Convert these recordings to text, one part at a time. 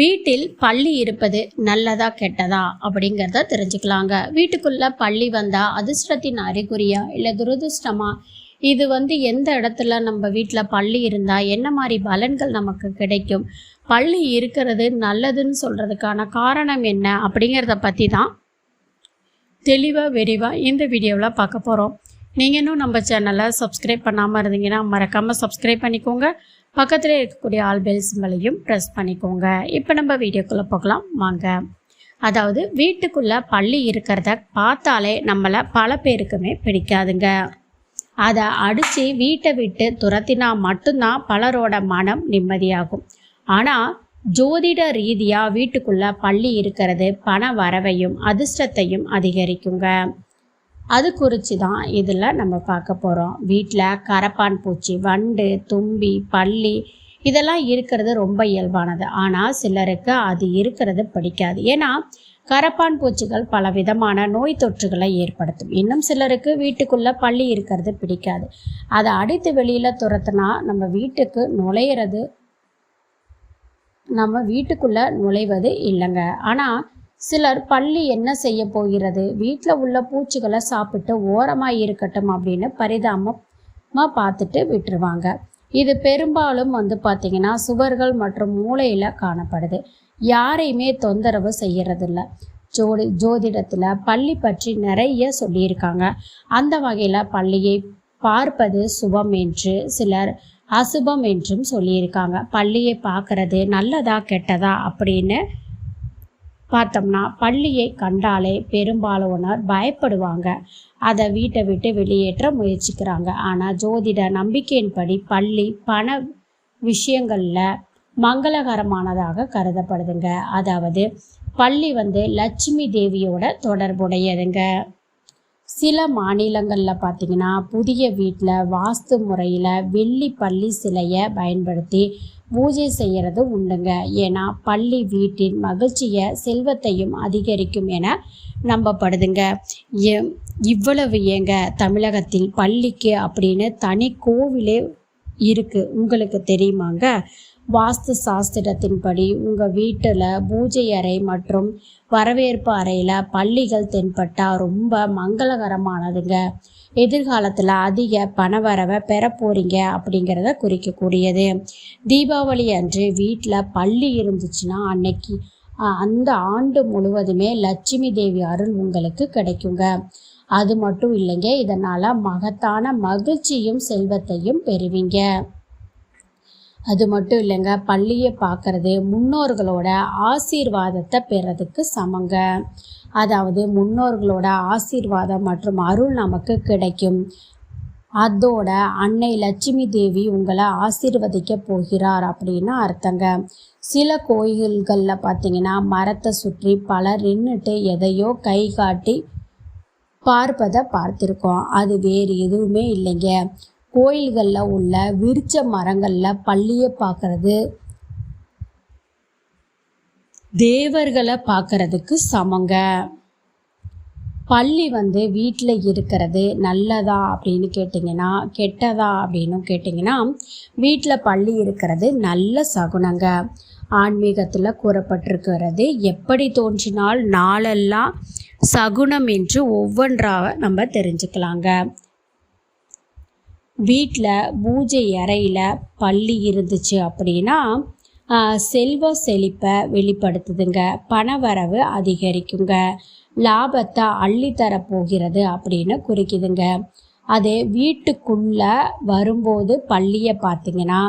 வீட்டில் பள்ளி இருப்பது நல்லதா கெட்டதா அப்படிங்கிறத தெரிஞ்சுக்கலாங்க. வீட்டுக்குள்ள பள்ளி வந்தால் அதிர்ஷ்டத்தின் அறிகுறியா இல்லை துரதிர்ஷ்டமா? இது வந்து எந்த இடத்துல நம்ம வீட்டில் பள்ளி இருந்தால் என்ன மாதிரி பலன்கள் நமக்கு கிடைக்கும்? பள்ளி இருக்கிறது நல்லதுன்னு சொல்கிறதுக்கான காரணம் என்ன அப்படிங்கிறத பற்றி தான் தெளிவாக விரிவாக இந்த வீடியோவில் பார்க்க போகிறோம் நீங்கள் இன்னும் நம்ம சேனலை சப்ஸ்கிரைப் பண்ணாமல் இருந்தீங்கன்னா மறக்காமல் சப்ஸ்கிரைப் பண்ணிக்கோங்க. பக்கத்தில் இருக்கக்கூடிய ஆல் பெல் சிம்பலையும் ப்ரெஸ் பண்ணிக்கோங்க. இப்போ நம்ம வீடியோக்குள்ளே போகலாம். வாங்க. அதாவது வீட்டுக்குள்ளே பள்ளி இருக்கிறத பார்த்தாலே நம்மளை பல பேருக்குமே பிடிக்காதுங்க. அதை அடித்து வீட்டை விட்டு துரத்தினா மட்டும்தான் பலரோட மனம் நிம்மதியாகும். ஆனால் ஜோதிட ரீதியாக வீட்டுக்குள்ளே பள்ளி இருக்கிறது பண வரவையும் அதிர்ஷ்டத்தையும் அதிகரிக்குங்க. அது குறித்து தான் இதில் நம்ம பார்க்க போகிறோம் வீட்டில் கரப்பான் பூச்சி வண்டு தும்பி பள்ளி இதெல்லாம் இருக்கிறது ரொம்ப இயல்பானது. ஆனால் சிலருக்கு அது இருக்கிறது பிடிக்காது. ஏன்னா கரப்பான் பூச்சிகள் பல விதமான நோய் தொற்றுகளை ஏற்படுத்தும். இன்னும் சிலருக்கு வீட்டுக்குள்ளே பள்ளி இருக்கிறது பிடிக்காது. அதை அடித்து வெளியில் துரத்துனா நம்ம வீட்டுக்கு நுழையிறது நம்ம வீட்டுக்குள்ளே நுழைவது இல்லைங்க. ஆனால் சிலர் பள்ளி என்ன செய்ய போகிறது? வீட்டில் உள்ள பூச்சிகளை சாப்பிட்டு ஓரமாக இருக்கட்டும் அப்படின்னு பரிதாபமாக பார்த்துட்டு விட்டுருவாங்க. இது பெரும்பாலும் வந்து பார்த்திங்கன்னா சுவர்கள் மற்றும் மூளையில் காணப்படுது. யாரையுமே தொந்தரவு செய்யறதில்ல. ஜோடி ஜோதிடத்தில் பள்ளி பற்றி நிறைய சொல்லியிருக்காங்க. அந்த வகையில் பள்ளியை பார்ப்பது சுபம் என்று சிலர் அசுபம் என்றும் சொல்லியிருக்காங்க. பள்ளியை பார்க்கறது நல்லதா கெட்டதா அப்படின்னு பார்த்தோம்னா பள்ளியை கண்டாலே பெரும்பாலானோர் பயப்படுவாங்க. அதை வீட்டை விட்டு வெளியேற்ற முயற்சிக்கிறாங்க. ஆனால் ஜோதிட நம்பிக்கையின்படி பள்ளி பண விஷயங்களில் மங்களகரமானதாக கருதப்படுதுங்க. அதாவது பள்ளி வந்து லட்சுமி தேவியோட தொடர்புடையதுங்க. சில மாநிலங்களில் பார்த்தீங்கன்னா புதிய வீட்டில் வாஸ்து முறையில் வெள்ளி பள்ளி சிலையை பயன்படுத்தி பூஜை செய்கிறது உண்டுங்க. ஏன்னா பள்ளி வீட்டின் மகிழ்ச்சியை செல்வத்தையும் அதிகரிக்கும் என நம்பப்படுதுங்க. இவ்வளவு ஏங்க தமிழகத்தில் பள்ளிக்கு அப்படின்னு தனி கோவிலே இருக்குது உங்களுக்கு தெரியுமாங்க? வாஸ்து சாஸ்திரத்தின்படி உங்கள் வீட்டில் பூஜை அறை மற்றும் வரவேற்பு அறையில் பள்ளிகள் தென்பட்டால் ரொம்ப மங்களகரமானதுங்க. எதிர்காலத்தில் அதிக பணவரவை பெற போகிறீங்க அப்படிங்கிறத குறிக்கக்கூடியது. தீபாவளி அன்று வீட்டில் பள்ளி இருந்துச்சுன்னா அன்னைக்கு அந்த ஆண்டு முழுவதுமே லட்சுமி தேவி அருள் உங்களுக்கு கிடைக்குங்க. அது மட்டும் இல்லைங்க இதனால் மகத்தான மகிழ்ச்சியும் செல்வத்தையும் பெறுவீங்க. அது மட்டும் இல்லைங்க பள்ளியை பார்க்கறது முன்னோர்களோட ஆசீர்வாதத்தை பெறதுக்கு சமங்க. அதாவது முன்னோர்களோட ஆசீர்வாதம் மற்றும் அருள் நமக்கு கிடைக்கும். அதோட அன்னை லட்சுமி தேவி உங்களை ஆசீர்வதிக்க போகிறார் அப்படின்னு அர்த்தங்க. சில கோயில்களில் பார்த்தீங்கன்னா மரத்தை சுற்றி பலர் நின்றுட்டு எதையோ கை காட்டி பார்ப்பதை பார்த்துருக்கோம். அது வேறு எதுவுமே இல்லைங்க. கோயில்களில் உள்ள விரிச்ச மரங்களில் பள்ளியை பார்க்கறது தேவர்களை பார்க்கறதுக்கு சமங்க. பள்ளி வந்து வீட்டில் இருக்கிறது நல்லதா அப்படின்னு கேட்டிங்கன்னா கெட்டதா அப்படின்னு கேட்டிங்கன்னா வீட்டில் பள்ளி இருக்கிறது நல்ல சகுனங்க. ஆன்மீகத்தில் கூறப்பட்டிருக்கிறது எப்படி தோன்றினால் நாளெல்லாம் சகுனம் என்று ஒவ்வொன்றாக நம்ம தெரிஞ்சுக்கலாங்க. வீட்டில் பூஜை அறையில் பள்ளி இருந்துச்சு அப்படின்னா செல்வ செழிப்பை வெளிப்படுத்துதுங்க. பணவரவு அதிகரிக்குங்க. லாபத்தை அள்ளித்தர போகிறது அப்படின்னு குறிக்குதுங்க. அதே வீட்டுக்குள்ளே வரும்போது பள்ளியை பார்த்தீங்கன்னா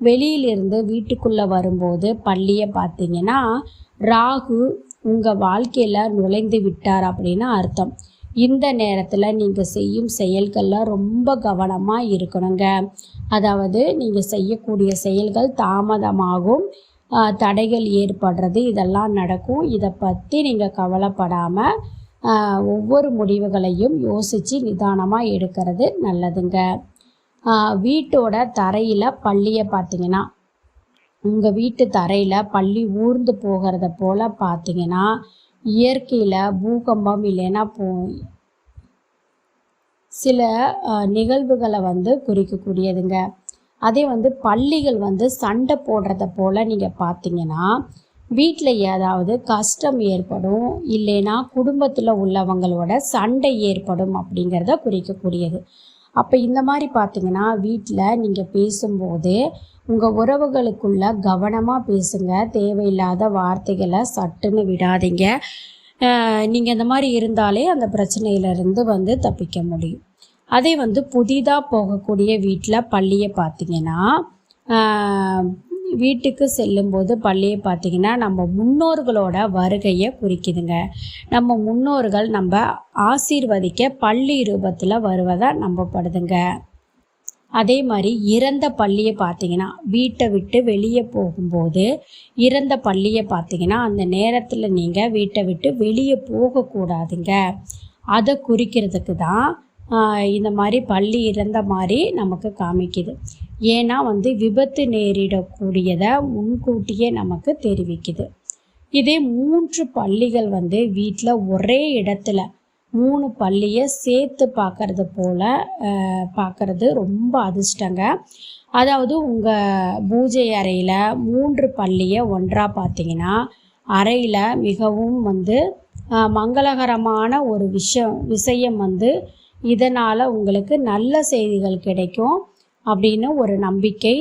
வெளியிலிருந்து வீட்டுக்குள்ளே வரும்போது பள்ளியை பார்த்தீங்கன்னா ராகு உங்கள் வாழ்க்கையில் நுழைந்து விட்டார் அப்படின்னு அர்த்தம். இந்த நேரத்தில் நீங்கள் செய்யும் செயல்களில் ரொம்ப கவனமாக இருக்கணுங்க. அதாவது நீங்கள் செய்யக்கூடிய செயல்கள் தாமதமாகும். தடைகள் ஏற்படுறது இதெல்லாம் நடக்கும். இதை பற்றி நீங்கள் கவலைப்படாமல் ஒவ்வொரு முடிவுகளையும் யோசித்து நிதானமாக எடுக்கிறது நல்லதுங்க. வீட்டோட தரையில் பள்ளியை பார்த்தீங்கன்னா உங்கள் வீட்டு தரையில் பள்ளி ஊர்ந்து போகிறத போல் பார்த்தீங்கன்னா இயற்கையில் பூகம்பம் இல்லைன்னா போ சில நிகழ்வுகளை வந்து குறிக்கக்கூடியதுங்க. அதே வந்து பள்ளிகள் வந்து சண்டை போடுறத போல் நீங்கள் பார்த்தீங்கன்னா வீட்டில் ஏதாவது கஷ்டம் ஏற்படும் இல்லைன்னா குடும்பத்தில் உள்ளவங்களோட சண்டை ஏற்படும் அப்படிங்கிறத குறிக்கக்கூடியது. அப்போ இந்த மாதிரி பார்த்தீங்கன்னா வீட்டில் நீங்கள் பேசும்போது உங்கள் உறவுகளுக்குள்ள கவனமாக பேசுங்க. தேவையில்லாத வார்த்தைகளை சட்டுன்னு விடாதீங்க. நீங்கள் இந்த மாதிரி இருந்தாலே அந்த பிரச்சனையிலேருந்து வந்து தப்பிக்க முடியும். அதே வந்து புதிதாக போகக்கூடிய வீட்டில் பள்ளியை பார்த்தீங்கன்னா வீட்டுக்கு செல்லும்போது பள்ளியை பார்த்திங்கன்னா நம்ம முன்னோர்களோட வருகையை குறிக்குதுங்க. நம்ம முன்னோர்கள் நம்ம ஆசீர்வதிக்க பள்ளி ரூபத்தில் வருவதாக நம்பப்படுதுங்க. அதே மாதிரி இறந்த பள்ளியை பார்த்தீங்கன்னா வீட்டை விட்டு வெளியே போகும்போது இறந்த பள்ளியை பார்த்தீங்கன்னா அந்த நேரத்தில் நீங்கள் வீட்டை விட்டு வெளியே போகக்கூடாதுங்க. அதை குறிக்கிறதுக்கு தான் இந்த மாதிரி பள்ளி இறந்த மாதிரி நமக்கு காமிக்குது. ஏன்னா வந்து விபத்து நேரிடக்கூடியதை முன்கூட்டியே நமக்கு தெரிவிக்குது. இதே மூன்று பள்ளிகள் வந்து வீட்டில் ஒரே இடத்துல மூணு பள்ளியை சேர்த்து பார்க்கறது போல் பார்க்கறது ரொம்ப அதிர்ஷ்டங்க. அதாவது உங்கள் பூஜை அறையில் மூன்று பள்ளியை ஒன்றாக பார்த்தீங்கன்னா அறையில் மிகவும் வந்து மங்களகரமான ஒரு விஷயம் விஷயம் வந்து இதனால் உங்களுக்கு நல்ல செய்திகள் கிடைக்கும். அப்படின்னு ஒரு நம்பிக்கை.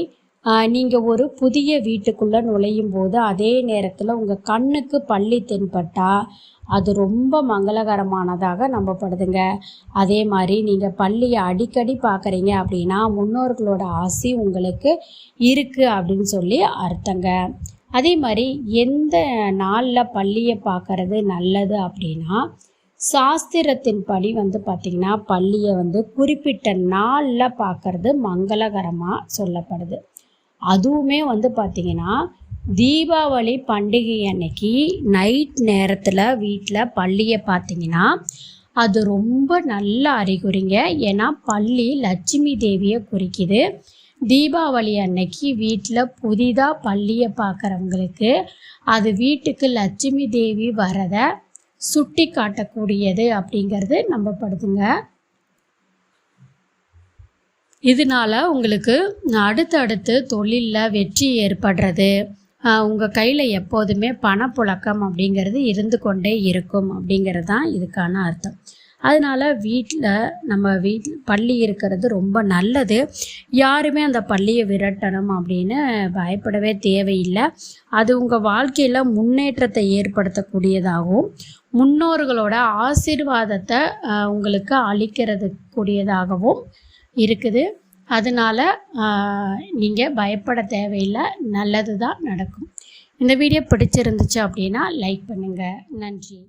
நீங்கள் ஒரு புதிய வீட்டுக்குள்ளே நுழையும் போது அதே நேரத்தில் உங்கள் கண்ணுக்கு பள்ளி தென்பட்டால் அது ரொம்ப மங்களகரமானதாக நம்பப்படுதுங்க. அதே மாதிரி நீங்கள் பள்ளியை அடிக்கடி பார்க்குறீங்க அப்படின்னா முன்னோர்களோட ஆசி உங்களுக்கு இருக்குது அப்படின்னு சொல்லி அர்த்தங்க. அதே மாதிரி எந்த நாளில் பள்ளியை பார்க்குறது நல்லது அப்படின்னா சாஸ்திரத்தின் படி வந்து பார்த்திங்கன்னா பள்ளியை வந்து குறிப்பிட்ட நாளில் பார்க்கறது மங்களகரமாக சொல்லப்படுது. அதுவுமே வந்து பார்த்திங்கன்னா தீபாவளி பண்டிகை அன்னைக்கு நைட் நேரத்தில் வீட்டில் பள்ளியை பார்த்திங்கன்னா அது ரொம்ப நல்ல அறிகுறிங்க. ஏன்னா பள்ளி லட்சுமி தேவியை குறிக்குது. தீபாவளி அன்னைக்கு வீட்டில் புதிதாக பள்ளியை பார்க்குறவங்களுக்கு அது வீட்டுக்கு லட்சுமி தேவி வரதை சுட்டி காட்டக்கூடியது அப்படிங்கிறது நம்பப்படுதுங்க. இதனால் உங்களுக்கு அடுத்தடுத்து தொழிலில் வெற்றி ஏற்படுறது. உங்கள் கையில் எப்போதுமே பணப்புழக்கம் அப்படிங்கிறது இருந்து கொண்டே இருக்கும் அப்படிங்கிறது தான் இதுக்கான அர்த்தம். அதனால் வீட்டில் நம்ம வீட் பள்ளி இருக்கிறது ரொம்ப நல்லது. யாருமே அந்த பள்ளியை விரட்டணும் அப்படின்னு பயப்படவே தேவையில்லை. அது உங்கள் வாழ்க்கையில் முன்னேற்றத்தை ஏற்படுத்தக்கூடியதாகவும் முன்னோர்களோட ஆசீர்வாதத்தை உங்களுக்கு அளிக்கிறது கூடியதாகவும் இருக்குது. அதனால் நீங்கள் பயப்பட தேவையில்லை. நல்லது தான் நடக்கும். இந்த வீடியோ பிடிச்சிருந்துச்சு அப்படின்னா லைக் பண்ணுங்கள் நன்றி.